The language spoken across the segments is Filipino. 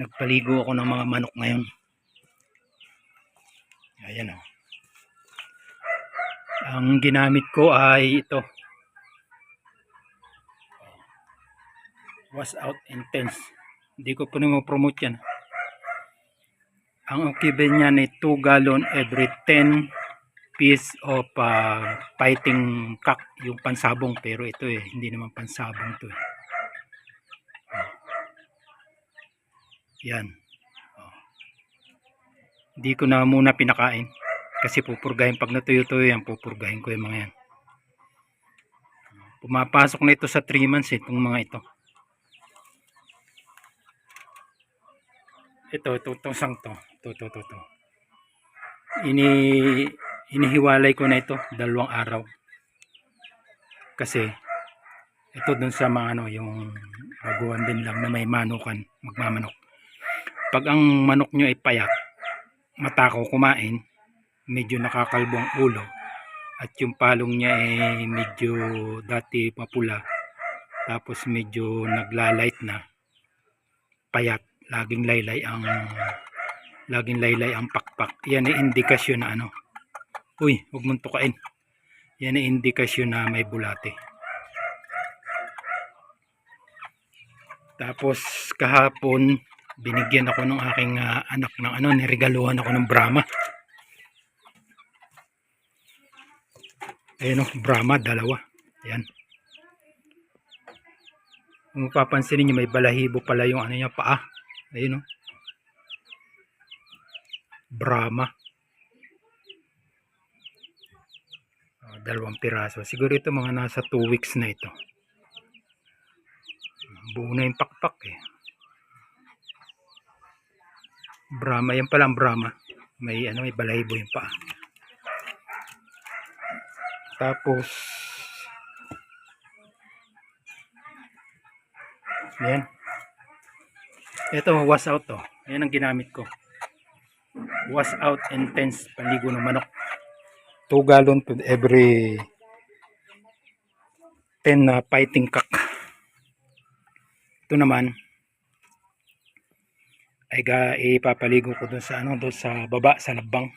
Nagpaligo ako ng mga manok ngayon. Ayan o. Ang ginamit ko ay ito. Was out intense. Hindi ko promote yan. Ang occupant niya ay 2 gallon every 10 piece of uh, fighting cock yung pansabong pero ito eh hindi naman pansabong to eh. Yan. Oh. Hindi ko na muna pinakain. Kasi pupurgahin. Pag natuyo-tuyo yan, pupurgahin ko yung mga yan. Pumapasok na ito sa 3 months itong mga ito. Ito, ito, itong sang to. Ito, ito, ito, ito. Ini, inihiwalay ko na ito dalawang araw. Kasi ito dun sa mga ano, yung baguhan din lang na may manukan, magmamanok pag ang manok nyo ay payak matakaw kumain medyo nakakalbong ulo. At yung palong niya ay medyo dati papula tapos medyo naglalight na. Payat laging laylay ang laging laylay ang pakpak. Yan ay indikasyon na ano. Uy huwag mong tukain. Yan ay indikasyon na may bulate. Tapos kahapon binigyan ako ng aking ah, anak ng ano, niregaluhan ako ng Brahma. Ayun o, Brahma, dalawa. Yan. Kung papansinin niyo may balahibo pala yung ano niya, paa. Ayun o. Brahma. Ah, dalawang piraso. Siguro ito mga nasa 2 weeks na ito. Buo na yung pakpak eh. Brahma, yan pala ang Brahma. May ano, may balahibo yung paa. Tapos Yan. Ito, wash out to. Yan ang ginamit ko. Wash out intense paligo ng manok. 2 gallon to every 10 na fighting cock. Ito naman, ay ga ipapaligo ko dun sa ano dun sa baba sa labang.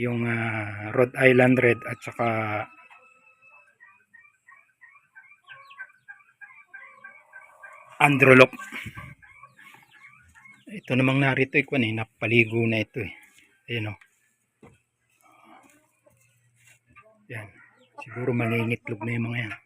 Yung ah, Rhode Island Red at saka Androlop ito namang narito eh kung ano eh, napaligo na ito eh. Ayun o yan siguro mangingitlog na yung mga yan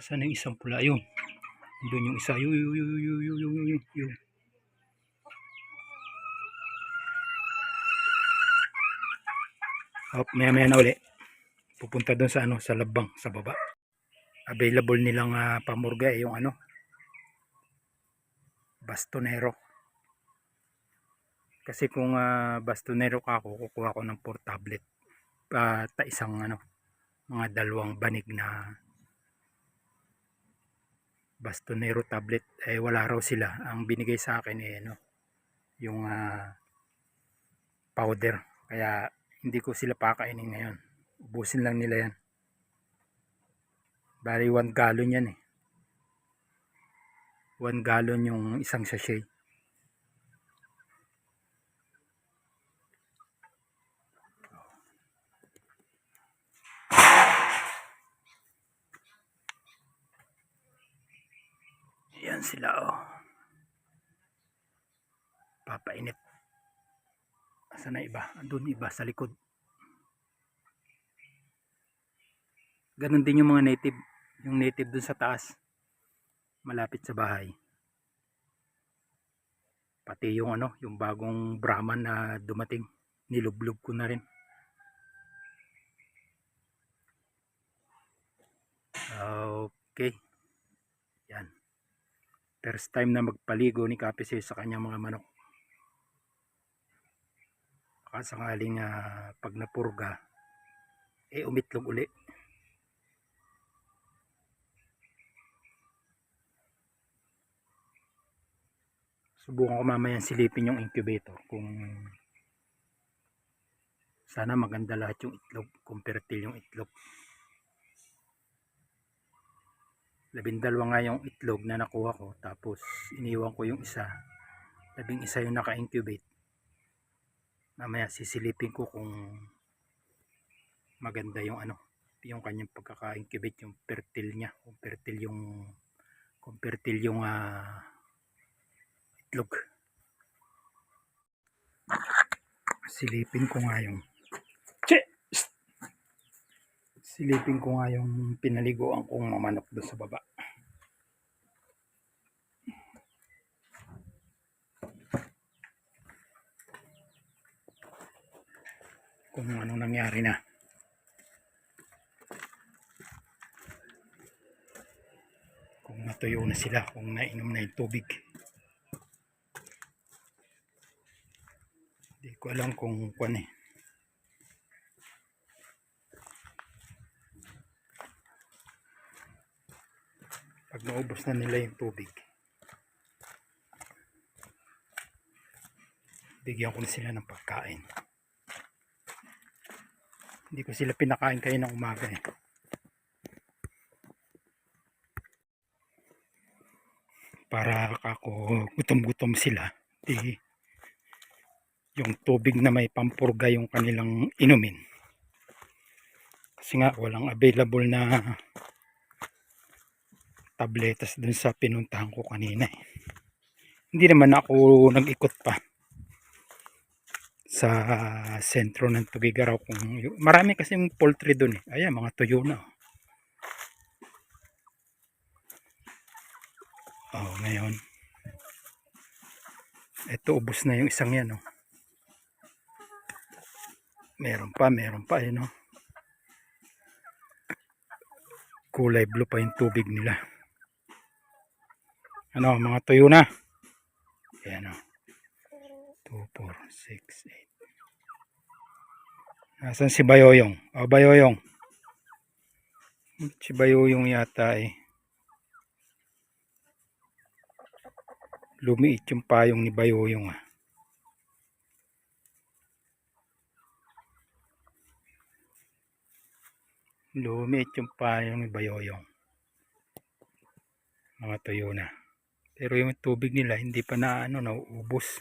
Asan yung isang pula? Ayun. Doon yung isa. Yun, yun, yun, yun, yun, yun, yun, yun. Hop, maya maya na uli. Pupunta doon sa ano, sa labang, sa baba. Available nilang ah, uh, pamurga eh, yung ano. Bastonero. Kasi kung uh, bastonero ka ako, kukuha ko ng 4 tablet. Uh, ah, ta isang ano, mga dalawang banig na bastonero tablet eh wala raw sila. Ang binigay sa akin eh ano yung ah, powder. Kaya hindi ko sila pakainin ngayon. Ubusin lang nila yan. Bali 1 gallon yan eh. 1 gallon yung isang sachet Yan sila oh. Papainit. Asa na iba? Andun iba sa likod. Ganon din yung mga native. Yung native dun sa taas. Malapit sa bahay. Pati yung ano, yung bagong Brahman na dumating. Nilublog ko na rin. Okay. First time na magpaligo ni Kapise sa kanyang mga manok. Kasakaling uh, pag napurga eh umitlog uli. Subukan ko mamaya silipin yung incubator kung sana maganda lahat yung itlog kung yung itlog labindalwa nga yung itlog na nakuha ko tapos iniwan ko yung isa. Labing isa yung naka-incubate. Mamaya sisilipin ko kung maganda yung ano yung kanyang pagkaka-incubate yung fertile niya kung fertile yung kung fertile yung ah, itlog. Silipin ko nga yung silipin ko nga yung pinaliguan kong mamanok doon sa baba. Kung ano nangyari na. Kung natuyo na sila kung nainom na yung tubig. Hindi ko alam kung kwan eh pag naubos na nila yung tubig. Bigyan ko na sila ng pagkain. Hindi ko sila pinakain kayo ng umaga eh. Para ako gutom-gutom sila. Di yung tubig na may pampurga yung kanilang inumin. Kasi nga walang available na tabletas dun sa pinuntahan ko kanina eh. hindi naman ako nag-ikot pa sa sentro ng Tugigaraw kung marami kasi yung poultry dun eh ayan mga tuyo na oh. oh ngayon ito ubos na yung isang yan oh. meron pa meron pa eh no kulay blue pa yung tubig nila ano mga tuyo na. Ayan o 2, 4, 6, 8 nasan si Bayoyong? O Bayoyong. Si Bayoyong yata eh. Lumiit yung payong ni Bayoyong ah. Lumiit yung payong ni Bayoyong. Mga tuyo na pero yung tubig nila hindi pa na ano nauubos.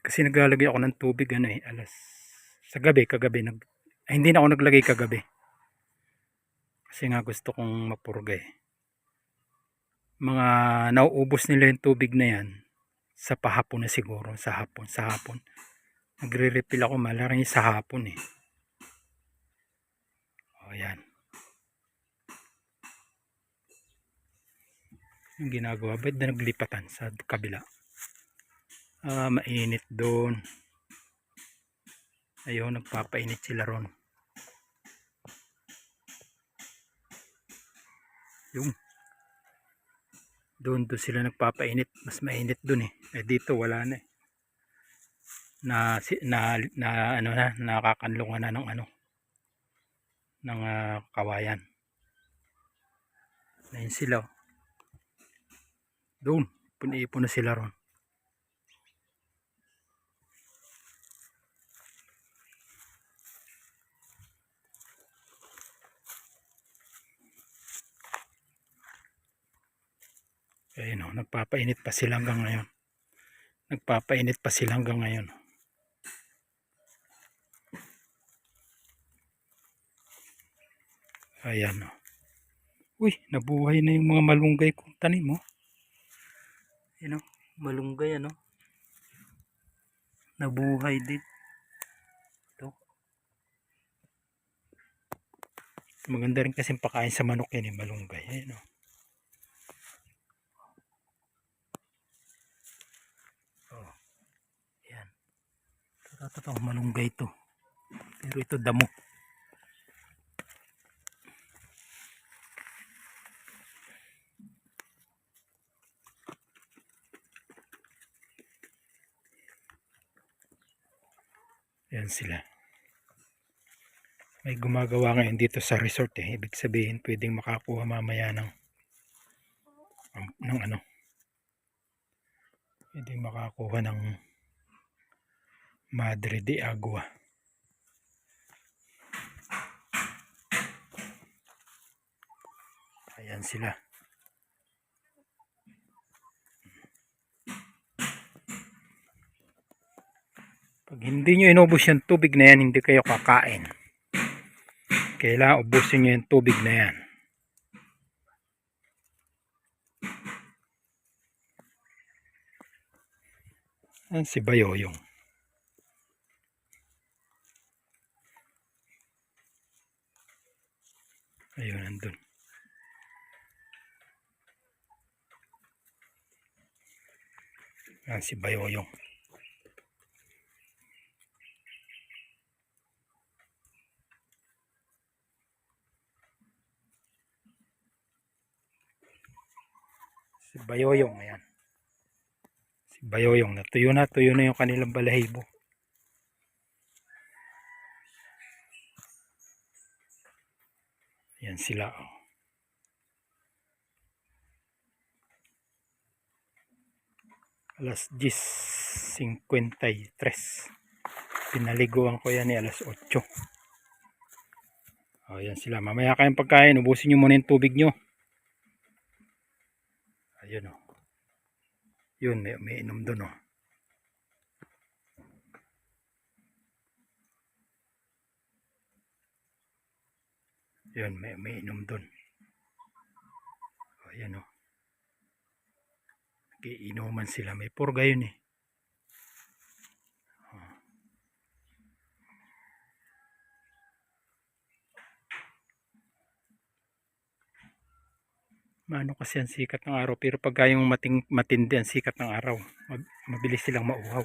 Kasi naglalagay ako ng tubig ano eh alas sa gabi kagabi nag ay, hindi na ako naglagay kagabi. Kasi nga gusto kong mapurga eh. Mga nauubos nila yung tubig na yan sa pahapon na siguro sa hapon sa hapon. Nagre-refill ako malaking sa hapon eh. O yan yung ginagawa? Ba't na naglipatan sa kabila? Ah mainit doon. Ayun nagpapainit sila ron. Yung doon doon sila nagpapainit. Mas mainit doon eh. Eh dito wala na eh. Na, na, na ano na nakakanlungan na ng ano ng ah, kawayan. Ayun sila oh. Doon punipon na sila ron ayun oh, nagpapainit pa sila hanggang ngayon nagpapainit pa sila hanggang ngayon ayan oh. uy nabuhay na yung mga malunggay kong tanim oh. Ayan o, malunggay ano. Nabuhay din. Ito. Maganda rin kasi pakain sa manok yan eh, malunggay. Ayan o. Oh. Ayan. Ito, ito, ito, malunggay ito. Pero ito damo. Yan sila. May gumagawa ngayon dito sa resort eh. Ibig sabihin pwedeng makakuha mamaya ng ng, ano. Pwedeng makakuha ng Madre de Agua. Ayan sila. Pag hindi nyo inubos yung tubig na yan, hindi kayo kakain. Kailangan ubusin nyo yung tubig na yan. Ayan si Bayoyong. Ayun, nandun. Ayan si Bayoyong. Si Bayoyong, ayan. Si Bayoyong, natuyo na, tuyo na yung kanilang balahibo. Ayan sila, oh. Alas 10.53. Pinaliguan ko yan ni alas 8. O, yan sila. Mamaya kayong pagkain. Ubusin nyo muna yung tubig nyo. Ayun o. Yun, may, may inom dun o. Yun, may, may inom dun. O, yan o. Nagiinuman sila. May purga yun eh. Maano kasi ang sikat ng araw pero pagka yung mating, matindi ang sikat ng araw, mabilis silang mauhaw.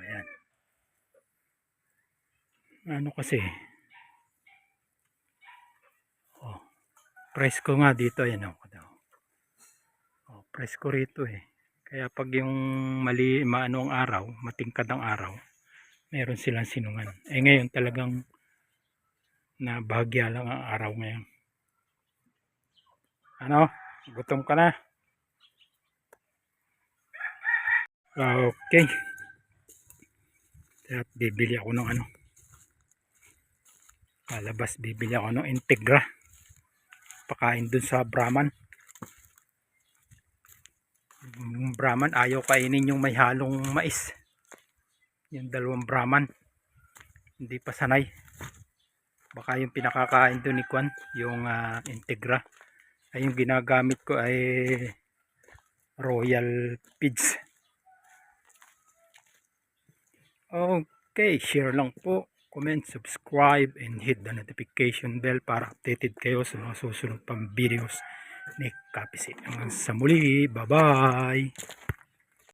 Ayan. Ano kasi Oh. Presko nga dito ayan oh. Oh, presko rito eh. Kaya pag yung mali maano ang araw, matingkad ang araw, meron silang sinungan. Eh ngayon talagang na bahagya lang ang araw ngayon. Ano? Gutom ka na? Okay. At bibili ako ng ano. Palabas bibili ako ng Integra. Pakain dun sa Brahman. Yung Brahman ayaw kainin yung may halong mais. Yung dalawang Brahman. Hindi pa sanay. Baka yung pinakakain doon ni Kwan, yung ah, Integra. Ay yung ginagamit ko ay Royal Feeds. Okay, share lang po. Comment, subscribe, and hit the notification bell para updated kayo sa mga susunod pang videos ni Kapisit. Hanggang sa muli, bye-bye!